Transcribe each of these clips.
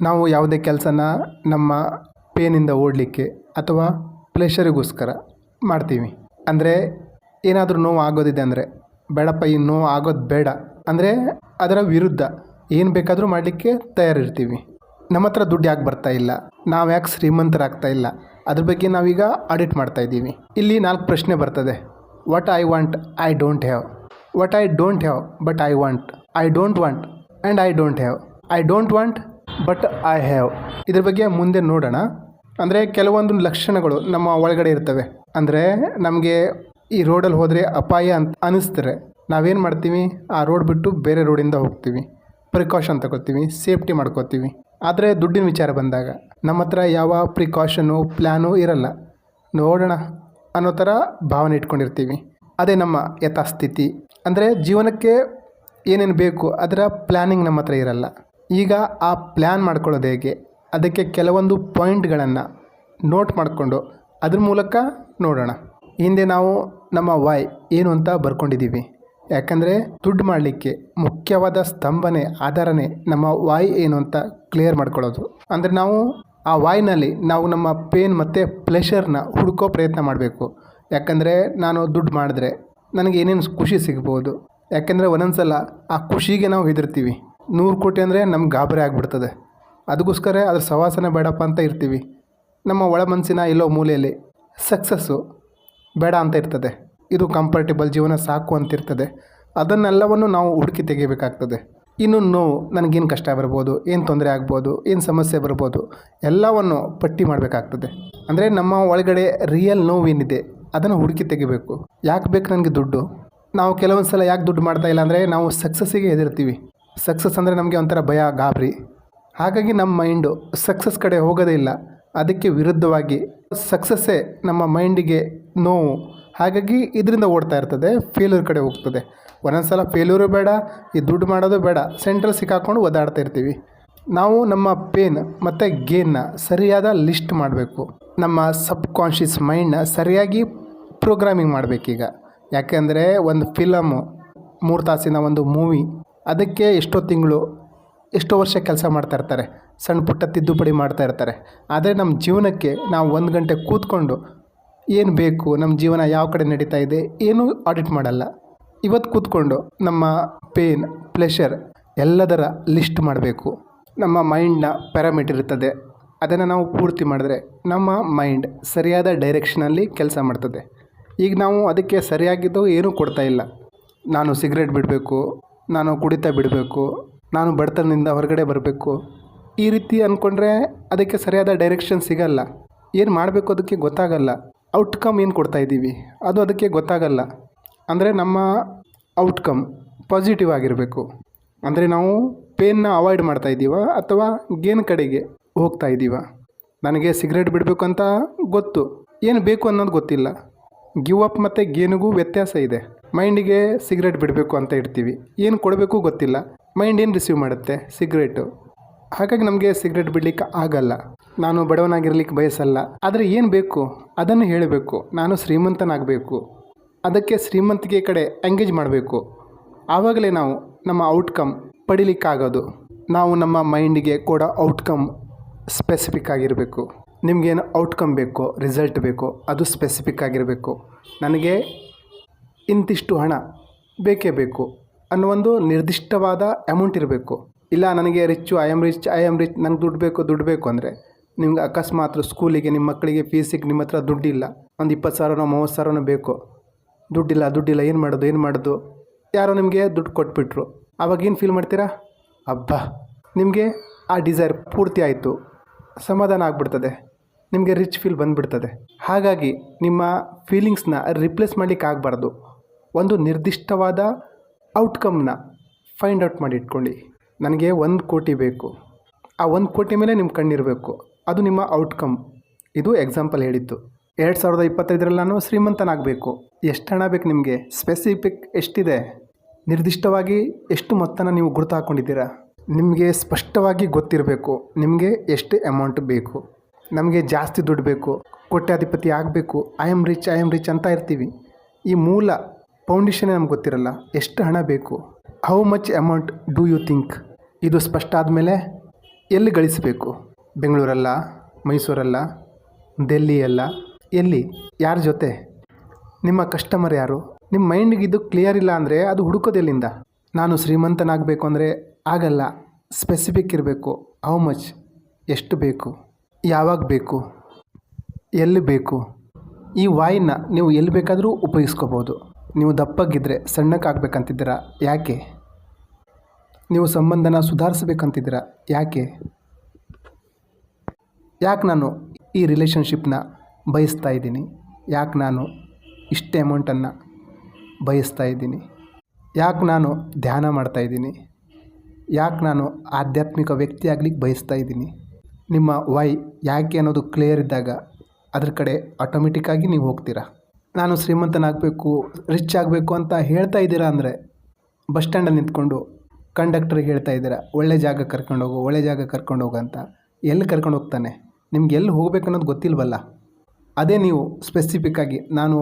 ನಾವು ಯಾವುದೇ ಕೆಲಸನ ನಮ್ಮ ಪೇನಿಂದ ಓಡಲಿಕ್ಕೆ ಅಥವಾ ಪ್ಲೆಷರಿಗೋಸ್ಕರ ಮಾಡ್ತೀವಿ. ಅಂದರೆ ಏನಾದರೂ ನೋವು ಆಗೋದಿದೆ ಅಂದರೆ, ಬೇಡಪ್ಪ ಈ ನೋವು ಆಗೋದು ಬೇಡ. ಅಂದರೆ ಅದರ ವಿರುದ್ಧ ಏನು ಬೇಕಾದರೂ ಮಾಡಲಿಕ್ಕೆ ತಯಾರಿರ್ತೀವಿ. ನಮ್ಮ ಹತ್ರ ದುಡ್ಡು ಯಾಕೆ ಬರ್ತಾ ಇಲ್ಲ? ನಾವು ಯಾಕೆ ಶ್ರೀಮಂತರಾಗ್ತಾ ಇಲ್ಲ? ಅದ್ರ ಬಗ್ಗೆ ನಾವೀಗ ಆಡಿಟ್ ಮಾಡ್ತಾ ಇದ್ದೀವಿ. ಇಲ್ಲಿ ನಾಲ್ಕು ಪ್ರಶ್ನೆ ಬರ್ತದೆ. What I want I don't have what I don't have but I want I don't want and I don't have I don't want but I have ಇದ್ರ ಬಗ್ಗೆ ಮುಂದೆ ನೋಡೋಣ. ಅಂದರೆ ಕೆಲವೊಂದು ಲಕ್ಷಣಗಳು ನಮ್ಮ ಒಳಗಡೆ ಇರ್ತವೆ. ಅಂದರೆ ನಮಗೆ ಈ ರೋಡಲ್ಲಿ ಹೋದರೆ ಅಪಾಯ ಅಂತ ಅನ್ನಿಸ್ತಾರೆ ನಾವೇನು ಮಾಡ್ತೀವಿ? ಆ ರೋಡ್ ಬಿಟ್ಟು ಬೇರೆ ರೋಡಿಂದ ಹೋಗ್ತೀವಿ. ಪ್ರಿಕಾಷನ್ ತಗೋತೀವಿ ಸೇಫ್ಟಿ ಮಾಡ್ಕೋತೀವಿ. ಆದರೆ ದುಡ್ಡಿನ ವಿಚಾರ ಬಂದಾಗ ನಮ್ಮ ಹತ್ರ ಯಾವ ಪ್ರಿಕಾಷನು ಪ್ಲ್ಯಾನು ಇರಲ್ಲ. ನೋಡೋಣ ಅನ್ನೋ ಥರ ಭಾವನೆ ಇಟ್ಕೊಂಡಿರ್ತೀವಿ. ಅದೇ ನಮ್ಮ ಯಥಾಸ್ಥಿತಿ. ಅಂದರೆ ಜೀವನಕ್ಕೆ ಏನೇನು ಬೇಕು ಅದರ ಪ್ಲ್ಯಾನಿಂಗ್ ನಮ್ಮ ಹತ್ರ ಇರಲ್ಲ. ಈಗ ಆ ಪ್ಲ್ಯಾನ್ ಮಾಡ್ಕೊಳ್ಳೋದು ಹೇಗೆ? ಅದಕ್ಕೆ ಕೆಲವೊಂದು ಪಾಯಿಂಟ್ಗಳನ್ನು ನೋಟ್ ಮಾಡಿಕೊಂಡು ಅದ್ರ ಮೂಲಕ ನೋಡೋಣ. ಹಿಂದೆ ನಾವು ನಮ್ಮ ವಾಯ್ ಏನು ಅಂತ ಬರ್ಕೊಂಡಿದ್ದೀವಿ. ಯಾಕಂದರೆ ದುಡ್ಡು ಮಾಡಲಿಕ್ಕೆ ಮುಖ್ಯವಾದ ಸ್ತಂಭನೆ, ಆಧಾರನೇ ನಮ್ಮ ವಾಯ್ ಏನು ಅಂತ ಕ್ಲಿಯರ್ ಮಾಡ್ಕೊಳ್ಳೋದು. ಅಂದರೆ ನಾವು ಆ ವಾಯ್ನಲ್ಲಿ ನಾವು ನಮ್ಮ ಪೇನ್ ಮತ್ತು ಪ್ಲೆಷರ್ನ ಹುಡುಕೋ ಪ್ರಯತ್ನ ಮಾಡಬೇಕು. ಯಾಕಂದರೆ ನಾನು ದುಡ್ಡು ಮಾಡಿದ್ರೆ ನನಗೆ ಏನೇನು ಖುಷಿ ಸಿಗ್ಬೋದು. ಯಾಕೆಂದರೆ ಒಂದೊಂದ್ಸಲ ಆ ಖುಷಿಗೆ ನಾವು ಹೆದರ್ತೀವಿ. ನೂರು ಕೋಟಿ ಅಂದರೆ ನಮ್ಗೆ ಗಾಬರಿ ಆಗಿಬಿಡ್ತದೆ. ಅದಕ್ಕೋಸ್ಕರ ಅದ್ರ ಸವಾಸನೆ ಬೇಡಪ್ಪ ಅಂತ ಇರ್ತೀವಿ. ನಮ್ಮ ಒಳ ಮನಸ್ಸಿನ ಎಲ್ಲೋ ಮೂಲೆಯಲ್ಲಿ ಸಕ್ಸಸ್ಸು ಬೇಡ ಅಂತ ಇರ್ತದೆ. ಇದು ಕಂಫರ್ಟೇಬಲ್ ಜೀವನ ಸಾಕು ಅಂತಿರ್ತದೆ ಅದನ್ನೆಲ್ಲವನ್ನು ನಾವು ಹುಡುಕಿ ತೆಗಿಬೇಕಾಗ್ತದೆ. ಇನ್ನು ನೋವು, ನನಗೇನು ಕಷ್ಟ ಬರ್ಬೋದು, ಏನು ತೊಂದರೆ ಆಗ್ಬೋದು, ಏನು ಸಮಸ್ಯೆ ಬರ್ಬೋದು, ಎಲ್ಲವನ್ನು ಪಟ್ಟಿ ಮಾಡಬೇಕಾಗ್ತದೆ. ಅಂದರೆ ನಮ್ಮ ಒಳಗಡೆ ರಿಯಲ್ ನೋವೇನಿದೆ, ಅದನ್ನು ಹುಡುಕಿ ತೆಗಿಬೇಕು. ಯಾಕೆ ಬೇಕು ನನಗೆ ದುಡ್ಡು? ನಾವು ಕೆಲವೊಂದು ಸಲ ಯಾಕೆ ದುಡ್ಡು ಮಾಡ್ತಾ ಇಲ್ಲ ಅಂದರೆ ನಾವು ಸಕ್ಸಸ್ಸಿಗೆ ಹೆದರ್ತೀವಿ. ಸಕ್ಸಸ್ ಅಂದರೆ ನಮಗೆ ಒಂಥರ ಭಯ, ಗಾಬರಿ. ಹಾಗಾಗಿ ನಮ್ಮ ಮೈಂಡು ಸಕ್ಸಸ್ ಕಡೆ ಹೋಗೋದೇ ಇಲ್ಲ. ಅದಕ್ಕೆ ವಿರುದ್ಧವಾಗಿ ಸಕ್ಸಸ್ಸೇ ನಮ್ಮ ಮೈಂಡಿಗೆ ನೋವು. ಹಾಗಾಗಿ ಇದರಿಂದ ಓಡ್ತಾ ಇರ್ತದೆ ಫೇಲ್ಯೂರ್ ಕಡೆ ಹೋಗ್ತದೆ. ಒಂದೊಂದು ಸಲ ಫೇಲ್ಯೂರು ಬೇಡ, ಈ ದುಡ್ಡು ಮಾಡೋದು ಬೇಡ. ಸೆಂಟ್ರಲ್ ಸಿಕ್ಕಾಕ್ಕೊಂಡು ಒದಾಡ್ತಾ ಇರ್ತೀವಿ. ನಾವು ನಮ್ಮ ಪೇನ್ ಮತ್ತು ಗೇನ್ನ ಸರಿಯಾದ ಲಿಸ್ಟ್ ಮಾಡಬೇಕು. ನಮ್ಮ ಸಬ್ ಕಾನ್ಷಿಯಸ್ ಮೈಂಡ್ನ ಸರಿಯಾಗಿ ಪ್ರೋಗ್ರಾಮಿಂಗ್ ಮಾಡಬೇಕೀಗ. ಯಾಕೆಂದರೆ ಒಂದು ಫಿಲಮು ಮೂರು ತಾಸಿನ ಒಂದು ಮೂವಿ ಅದಕ್ಕೆ ಎಷ್ಟೋ ತಿಂಗಳು, ಎಷ್ಟೋ ವರ್ಷ ಕೆಲಸ ಮಾಡ್ತಾ ಇರ್ತಾರೆ, ಸಣ್ಣ ಪುಟ್ಟ ತಿದ್ದುಪಡಿ ಮಾಡ್ತಾ ಇರ್ತಾರೆ. ಆದರೆ ನಮ್ಮ ಜೀವನಕ್ಕೆ ನಾವು ಒಂದು ಗಂಟೆ ಕೂತ್ಕೊಂಡು ಏನು ಬೇಕು, ನಮ್ಮ ಜೀವನ ಯಾವ ಕಡೆ ನಡೀತಾ ಇದೆ ಏನೂ ಆಡಿಟ್ ಮಾಡಲ್ಲ. ಇವತ್ತು ಕೂತ್ಕೊಂಡು ನಮ್ಮ ಪೇನ್ ಪ್ಲೆಷರ್ ಎಲ್ಲದರ ಲಿಸ್ಟ್ ಮಾಡಬೇಕು. ನಮ್ಮ ಮೈಂಡ್ನ ಪ್ಯಾರಾಮೀಟರ್ ಇರ್ತದೆ. ಅದನ್ನು ನಾವು ಪೂರ್ತಿ ಮಾಡಿದ್ರೆ ನಮ್ಮ ಮೈಂಡ್ ಸರಿಯಾದ ಡೈರೆಕ್ಷನಲ್ಲಿ ಕೆಲಸ ಮಾಡ್ತದೆ. ಈಗ ನಾವು ಅದಕ್ಕೆ ಸರಿಯಾಗಿದ್ದು ಏನೂ ಕೊಡ್ತಾ ಇಲ್ಲ. ನಾನು ಸಿಗರೇಟ್ ಬಿಡಬೇಕು ನಾನು ಕುಡಿತಾ ಬಿಡಬೇಕು, ನಾನು ಬಡತನದಿಂದ ಹೊರಗಡೆ ಬರಬೇಕು. ಈ ರೀತಿ ಅಂದ್ಕೊಂಡ್ರೆ ಅದಕ್ಕೆ ಸರಿಯಾದ ಡೈರೆಕ್ಷನ್ ಸಿಗಲ್ಲ. ಏನು ಮಾಡಬೇಕು ಅದಕ್ಕೆ ಗೊತ್ತಾಗಲ್ಲ. ಔಟ್ಕಮ್ ಏನು ಕೊಡ್ತಾ ಇದ್ದೀವಿ? ಅದು ಅದಕ್ಕೆ ಗೊತ್ತಾಗಲ್ಲ. ಅಂದರೆ ನಮ್ಮ ಔಟ್ಕಮ್ ಪಾಸಿಟಿವ್ ಆಗಿರಬೇಕು. ಅಂದರೆ ನಾವು ಪೇನ್ನ ಅವಾಯ್ಡ್ ಮಾಡ್ತಾ ಇದ್ದೀವ ಅಥವಾ ಗೇನ್ ಕಡೆಗೆ ಹೋಗ್ತಾ ಇದ್ದೀವ? ನನಗೆ ಸಿಗರೇಟ್ ಬಿಡಬೇಕು ಅಂತ ಗೊತ್ತು. ಏನು ಬೇಕು ಅನ್ನೋದು ಗೊತ್ತಿಲ್ಲ. ಗಿವ್ ಅಪ್ ಮತ್ತು ಗೇನಿಗೂ ವ್ಯತ್ಯಾಸ ಇದೆ. ಮೈಂಡಿಗೆ ಸಿಗರೇಟ್ ಬಿಡಬೇಕು ಅಂತ ಇಡ್ತೀವಿ. ಏನು ಕೊಡಬೇಕು ಗೊತ್ತಿಲ್ಲ. ಮೈಂಡ್ ಏನು ರಿಸೀವ್ ಮಾಡುತ್ತೆ? ಸಿಗರೇಟು. ಹಾಗಾಗಿ ನಮಗೆ ಸಿಗರೇಟ್ ಬಿಡಲಿಕ್ಕೆ ಆಗಲ್ಲ. ನಾನು ಬಡವನಾಗಿರ್ಲಿಕ್ಕೆ ಬಯಸಲ್ಲ. ಆದರೆ ಏನು ಬೇಕು? ಅದನ್ನು ಹೇಳಬೇಕು. ನಾನು ಶ್ರೀಮಂತನಾಗಬೇಕು. ಅದಕ್ಕೆ ಶ್ರೀಮಂತಿಕೆ ಕಡೆ ಎಂಗೇಜ್ ಮಾಡಬೇಕು. ಆವಾಗಲೇ ನಾವು ನಮ್ಮ ಔಟ್ಕಮ್ ಪಡಿಲಿಕ್ಕಾಗೋದು. ನಾವು ನಮ್ಮ ಮೈಂಡಿಗೆ ಕೊಡೋ ಔಟ್ಕಮ್ ಸ್ಪೆಸಿಫಿಕ್ ಆಗಿರಬೇಕು. ನಿಮಗೇನು ಔಟ್ಕಮ್ ಬೇಕೋ, ರಿಸಲ್ಟ್ ಬೇಕೋ, ಅದು ಸ್ಪೆಸಿಫಿಕ್ ಆಗಿರಬೇಕು. ನನಗೆ ಇಂತಿಷ್ಟು ಹಣ ಬೇಕೇ ಬೇಕು ಅನ್ನೋ ಒಂದು ನಿರ್ದಿಷ್ಟವಾದ ಅಮೌಂಟ್ ಇರಬೇಕು. ಇಲ್ಲ, ನನಗೆ rich I am rich I am rich ನನಗೆ ದುಡ್ಡು ಬೇಕು ದುಡ್ಡು ಬೇಕು ಅಂದರೆ ನಿಮ್ಗೆ ಅಕಸ್ಮಾತ್ ಸ್ಕೂಲಿಗೆ ನಿಮ್ಮ ಮಕ್ಕಳಿಗೆ ಫೀಸಿಗೆ ನಿಮ್ಮ ಹತ್ರ ದುಡ್ಡಿಲ್ಲ, ಒಂದು ಇಪ್ಪತ್ತು ಸಾವಿರನೋ, ಮೂವತ್ತು ಸಾವಿರನೋ ಬೇಕು. ದುಡ್ಡಿಲ್ಲ ದುಡ್ಡಿಲ್ಲ, ಏನು ಮಾಡೋದು ಏನು ಮಾಡೋದು? ಯಾರೋ ನಿಮಗೆ ದುಡ್ಡು ಕೊಟ್ಬಿಟ್ರು. ಆವಾಗ ಏನು ಫೀಲ್ ಮಾಡ್ತೀರಾ? ಅಬ್ಬಾ! ನಿಮಗೆ ಆ ಡಿಸೈರ್ ಪೂರ್ತಿ ಆಯಿತು. ಸಮಾಧಾನ ಆಗಿಬಿಡ್ತದೆ. ನಿಮಗೆ ರಿಚ್ ಫೀಲ್ ಬಂದುಬಿಡ್ತದೆ. ಹಾಗಾಗಿ ನಿಮ್ಮ ಫೀಲಿಂಗ್ಸ್ನ ರಿಪ್ಲೇಸ್ ಮಾಡಲಿಕ್ಕೆ ಆಗಬಾರ್ದು. ಒಂದು ನಿರ್ದಿಷ್ಟವಾದ ಔಟ್ಕಮ್ನ ಫೈಂಡ್ ಔಟ್ ಮಾಡಿ ಇಟ್ಕೊಳ್ಳಿ. ನನಗೆ ಒಂದು ಕೋಟಿ ಬೇಕು. ಆ ಒಂದು ಕೋಟಿ ಮೇಲೆ ನಿಮ್ಮ ಕಣ್ಣಿರಬೇಕು. ಅದು ನಿಮ್ಮ ಔಟ್ಕಮ್ ಇದು ಎಕ್ಸಾಂಪಲ್ ಹೇಳಿದ್ದು. ಎರಡು ಸಾವಿರದ ಇಪ್ಪತ್ತೈದರಲ್ಲಿ ನಾನು ಶ್ರೀಮಂತನಾಗಬೇಕು. ಎಷ್ಟು ಹಣ ಬೇಕು ನಿಮಗೆ? ಸ್ಪೆಸಿಫಿಕ್ ಎಷ್ಟಿದೆ? ನಿರ್ದಿಷ್ಟವಾಗಿ ಎಷ್ಟು ಮೊತ್ತನ ನೀವು ಗುರುತು ಹಾಕ್ಕೊಂಡಿದ್ದೀರಾ ನಿಮಗೆ ಸ್ಪಷ್ಟವಾಗಿ ಗೊತ್ತಿರಬೇಕು. ನಿಮಗೆ ಎಷ್ಟು ಅಮೌಂಟ್ ಬೇಕು? ನಮಗೆ ಜಾಸ್ತಿ ದುಡ್ಡು ಬೇಕು. ಕೋಟ್ಯಾಧಿಪತಿ ಆಗಬೇಕು. I am rich I am rich ಅಂತ ಇರ್ತೀವಿ. ಈ ಮೂಲ ಫೌಂಡೇಶನ್ ನಮ್ಗೆ ಗೊತ್ತಿರಲ್ಲ, ಎಷ್ಟು ಹಣ ಬೇಕು? How much amount do you think ಇದು ಸ್ಪಷ್ಟ ಆದಮೇಲೆ ಎಲ್ಲಿ ಗಳಿಸಬೇಕು? ಬೆಂಗಳೂರಲ್ಲ, ಮೈಸೂರಲ್ಲ ಡೆಲ್ಲಿಯಲ್ಲ ಎಲ್ಲಿ? ಯಾರ ಜೊತೆ? ನಿಮ್ಮ ಕಸ್ಟಮರ್ ಯಾರು? ನಿಮ್ಮ ಮೈಂಡಿಗೆ ಇದು ಕ್ಲಿಯರ್ ಇಲ್ಲ ಅಂದರೆ ಅದು ಹುಡುಕೋದೆಲ್ಲಿಂದ ನಾನು ಶ್ರೀಮಂತನಾಗಬೇಕು ಅಂದರೆ ಆಗಲ್ಲ ಸ್ಪೆಸಿಫಿಕ್ ಇರಬೇಕು. ಹೌ ಮಚ್ ಎಷ್ಟು ಬೇಕು? ಯಾವಾಗ ಬೇಕು? ಎಲ್ಲಿ ಬೇಕು? ಈ ವಾಯಿನ ನೀವು ಎಲ್ಲಿ ಬೇಕಾದರೂ ಉಪಯೋಗಿಸ್ಕೋಬೋದು. ನೀವು ದಪ್ಪಗಿದ್ದರೆ ಸಣ್ಣಕ್ಕಾಗಬೇಕಂತಿದ್ದೀರಾ? ಯಾಕೆ? ನೀವು ಸಂಬಂಧನ ಸುಧಾರಿಸ್ಬೇಕಂತಿದ್ದೀರಾ? ಯಾಕೆ? ಯಾಕೆ ನಾನು ಈ ರಿಲೇಷನ್ಶಿಪ್ನ ಬಯಸ್ತಾ ಇದ್ದೀನಿ? ಯಾಕೆ ನಾನು ಇಷ್ಟೇ ಅಮೌಂಟನ್ನು ಬಯಸ್ತಾ ಇದ್ದೀನಿ? ಯಾಕೆ ನಾನು ಧ್ಯಾನ ಮಾಡ್ತಾ ಇದ್ದೀನಿ? ಯಾಕೆ ನಾನು ಆಧ್ಯಾತ್ಮಿಕ ವ್ಯಕ್ತಿ ಆಗ್ಲಿಕ್ಕೆ ಬಯಸ್ತಾ ಇದ್ದೀನಿ? ನಿಮ್ಮ ವೈ ಯಾಕೆ ಅನ್ನೋದು ಕ್ಲಿಯರ್ ಇದ್ದಾಗ ಅದ್ರ ಕಡೆ ಆಟೋಮೆಟಿಕ್ಕಾಗಿ ನೀವು ಹೋಗ್ತೀರಾ? ನಾನು ಶ್ರೀಮಂತನಾಗಬೇಕು ರಿಚ್ ಆಗಬೇಕು ಅಂತ ಹೇಳ್ತಾ ಇದ್ದೀರಾ ಅಂದರೆ ಬಸ್ ಸ್ಟ್ಯಾಂಡಲ್ಲಿ ನಿಂತ್ಕೊಂಡು ಕಂಡಕ್ಟ್ರಿಗೆ ಹೇಳ್ತಾ ಇದ್ದೀರಾ, ಒಳ್ಳೆ ಜಾಗ ಕರ್ಕೊಂಡೋಗು ಒಳ್ಳೆ ಜಾಗ ಕರ್ಕೊಂಡೋಗು ಅಂತ. ಎಲ್ಲಿ ಕರ್ಕೊಂಡು ಹೋಗ್ತಾನೆ? ನಿಮ್ಗೆ ಎಲ್ಲಿ ಹೋಗ್ಬೇಕು ಅನ್ನೋದು ಗೊತ್ತಿಲ್ವಲ್ಲ? ಅದೇ ನೀವು ಸ್ಪೆಸಿಫಿಕ್ಕಾಗಿ ನಾನು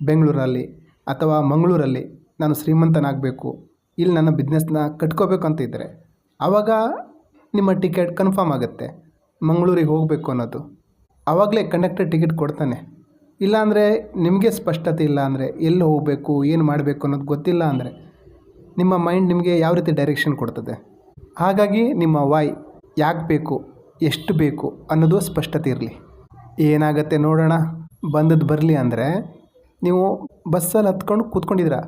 ಬೆಂಗಳೂರಲ್ಲಿ ಅಥವಾ ಮಂಗಳೂರಲ್ಲಿ ನಾನು ಶ್ರೀಮಂತನಾಗಬೇಕು, ಇಲ್ಲಿ ನನ್ನ ಬಿಸ್ನೆಸ್ನ ಕಟ್ಕೋಬೇಕು ಅಂತ ಇದ್ದರೆ ಆವಾಗ ನಿಮ್ಮ ಟಿಕೆಟ್ ಕನ್ಫರ್ಮ್ ಆಗುತ್ತೆ. ಮಂಗಳೂರಿಗೆ ಹೋಗಬೇಕು ಅನ್ನೋದು. ಆವಾಗಲೇ ಕಂಡಕ್ಟರ್ ಟಿಕೆಟ್ ಕೊಡ್ತಾನೆ. ಇಲ್ಲಾಂದರೆ ನಿಮಗೆ ಸ್ಪಷ್ಟತೆ ಇಲ್ಲ ಅಂದರೆ ಎಲ್ಲಿ ಹೋಗಬೇಕು, ಏನು ಮಾಡಬೇಕು ಅನ್ನೋದು ಗೊತ್ತಿಲ್ಲ ಅಂದರೆ ನಿಮ್ಮ ಮೈಂಡ್ ನಿಮಗೆ ಯಾವ ರೀತಿ ಡೈರೆಕ್ಷನ್ ಕೊಡ್ತದೆ? ಹಾಗಾಗಿ ನಿಮ್ಮ ವಾಯ್ ಯಾಕೆ ಬೇಕು, ಎಷ್ಟು ಬೇಕು ಅನ್ನೋದು ಸ್ಪಷ್ಟತೆ ಇರಲಿ. ಏನಾಗತ್ತೆ ನೋಡೋಣ. ಬಂದದ್ದು ಬರಲಿ ಅಂದರೆ ನೀವು ಬಸ್ಸಲ್ಲಿ ಹತ್ಕೊಂಡು ಕೂತ್ಕೊಂಡಿದ್ದೀರಾ?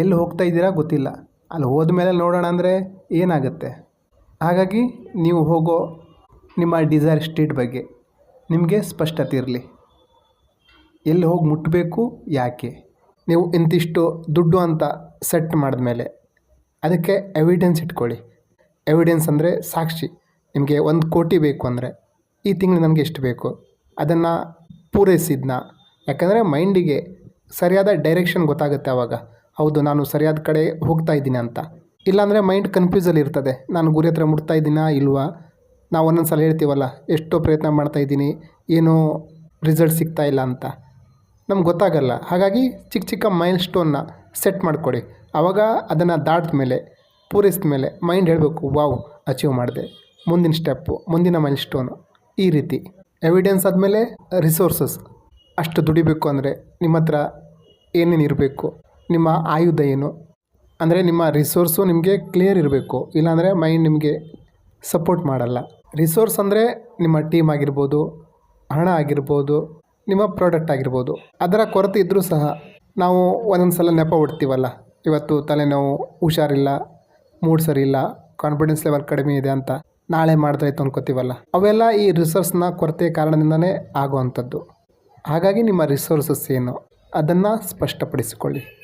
ಎಲ್ಲಿ ಹೋಗ್ತಾ ಇದ್ದೀರಾ ಗೊತ್ತಿಲ್ಲ. ಅಲ್ಲಿ ಹೋದ ಮೇಲೆ ನೋಡೋಣ ಅಂದರೆ ಏನಾಗುತ್ತೆ? ಹಾಗಾಗಿ ನೀವು ಹೋಗೋ ನಿಮ್ಮ ಡಿಸೈರ್ ಸ್ಟೇಟ್ ಬಗ್ಗೆ ನಿಮಗೆ ಸ್ಪಷ್ಟತೆ ಇರಲಿ. ಎಲ್ಲಿ ಹೋಗಿ ಮುಟ್ಟಬೇಕು ಯಾಕೆ? ನೀವು ಇಂತಿಷ್ಟು ದುಡ್ಡು ಅಂತ ಸೆಟ್ ಮಾಡಿದ ಮೇಲೆ ಅದಕ್ಕೆ ಎವಿಡೆನ್ಸ್ ಇಟ್ಕೊಳ್ಳಿ. ಎವಿಡೆನ್ಸ್ ಅಂದರೆ ಸಾಕ್ಷಿ. ನಿಮಗೆ ಒಂದು ಕೋಟಿ ಬೇಕು ಅಂದರೆ ಈ ತಿಂಗಳು ನನಗೆ ಎಷ್ಟು ಬೇಕು? ಅದನ್ನು ಪೂರೈಸಿದ್ನ. ಯಾಕಂದರೆ ಮೈಂಡಿಗೆ ಸರಿಯಾದ ಡೈರೆಕ್ಷನ್ ಗೊತ್ತಾಗುತ್ತೆ ಆವಾಗ ಹೌದು, ನಾನು ಸರಿಯಾದ ಕಡೆ ಹೋಗ್ತಾ ಇದ್ದೀನಿ ಅಂತ. ಇಲ್ಲಾಂದರೆ ಮೈಂಡ್ ಕನ್ಫ್ಯೂಸಲ್ಲಿ ಇರ್ತದೆ. ನಾನು ಗುರಿ ಹತ್ರ ಮುಟ್ತಾ ಇದ್ದೀನಾ ಇಲ್ವಾ? ನಾವು ಒಂದೊಂದು ಸಲ ಹೇಳ್ತೀವಲ್ಲ, ಎಷ್ಟೋ ಪ್ರಯತ್ನ ಮಾಡ್ತಾ ಇದ್ದೀನಿ, ಏನೂ ರಿಸಲ್ಟ್ ಸಿಗ್ತಾ ಇಲ್ಲ ಅಂತ. ನಮ್ಗೆ ಗೊತ್ತಾಗಲ್ಲ. ಹಾಗಾಗಿ ಚಿಕ್ಕ ಚಿಕ್ಕ ಮೈಲ್ ಸ್ಟೋನ್ನ ಸೆಟ್ ಮಾಡಿಕೊಡಿ. ಆವಾಗ ಅದನ್ನು ದಾಟಿದ ಮೇಲೆ, ಪೂರೈಸಿದ ಮೇಲೆ ಮೈಂಡ್ ಹೇಳಬೇಕು, ವಾವ್ ಅಚೀವ್ ಮಾಡಿದೆ. ಮುಂದಿನ ಸ್ಟೆಪ್ಪು ಮುಂದಿನ ಮೈಲ್ ಸ್ಟೋನು ಈ ರೀತಿ. ಎವಿಡೆನ್ಸ್ ಆದಮೇಲೆ ರಿಸೋರ್ಸಸ್ ಅಷ್ಟು ದುಡಿಬೇಕು ಅಂದರೆ ನಿಮ್ಮ ಹತ್ರ ಏನೇನು ಇರಬೇಕು, ನಿಮ್ಮ ಆಯುಧ ಏನು? ಅಂದರೆ ನಿಮ್ಮ ರಿಸೋರ್ಸು ನಿಮಗೆ ಕ್ಲಿಯರ್ ಇರಬೇಕು. ಇಲ್ಲಾಂದರೆ ಮೈಂಡ್ ನಿಮಗೆ ಸಪೋರ್ಟ್ ಮಾಡಲ್ಲ. ರಿಸೋರ್ಸ್ ಅಂದರೆ ನಿಮ್ಮ ಟೀಮ್ ಆಗಿರ್ಬೋದು, ಹಣ ಆಗಿರ್ಬೋದು ನಿಮ್ಮ ಪ್ರಾಡಕ್ಟ್ ಆಗಿರ್ಬೋದು. ಅದರ ಕೊರತೆ ಇದ್ದರೂ ಸಹ ನಾವು ಒಂದೊಂದು ಸಲ ನೆಪ ಹೊಡ್ತೀವಲ್ಲ ಇವತ್ತು ತಲೆನೋವು ಹುಷಾರಿಲ್ಲ ಮೂಡ್ ಸರಿ ಇಲ್ಲ ಕಾನ್ಫಿಡೆನ್ಸ್ ಲೆವೆಲ್ ಕಡಿಮೆ ಇದೆ ಅಂತ ನಾಳೆ ಮಾಡಿದ್ರೆ ಇತ್ತು ಅನ್ಕೋತೀವಲ್ಲ. ಅವೆಲ್ಲ ಈ ರಿಸೋರ್ಸ್ನ ಕೊರತೆ ಕಾರಣದಿಂದನೇ ಆಗುವಂಥದ್ದು. ಹಾಗಾಗಿ ನಿಮ್ಮ ರಿಸೋರ್ಸಸ್ ಏನು? ಅದನ್ನು ಸ್ಪಷ್ಟಪಡಿಸಿಕೊಳ್ಳಿ.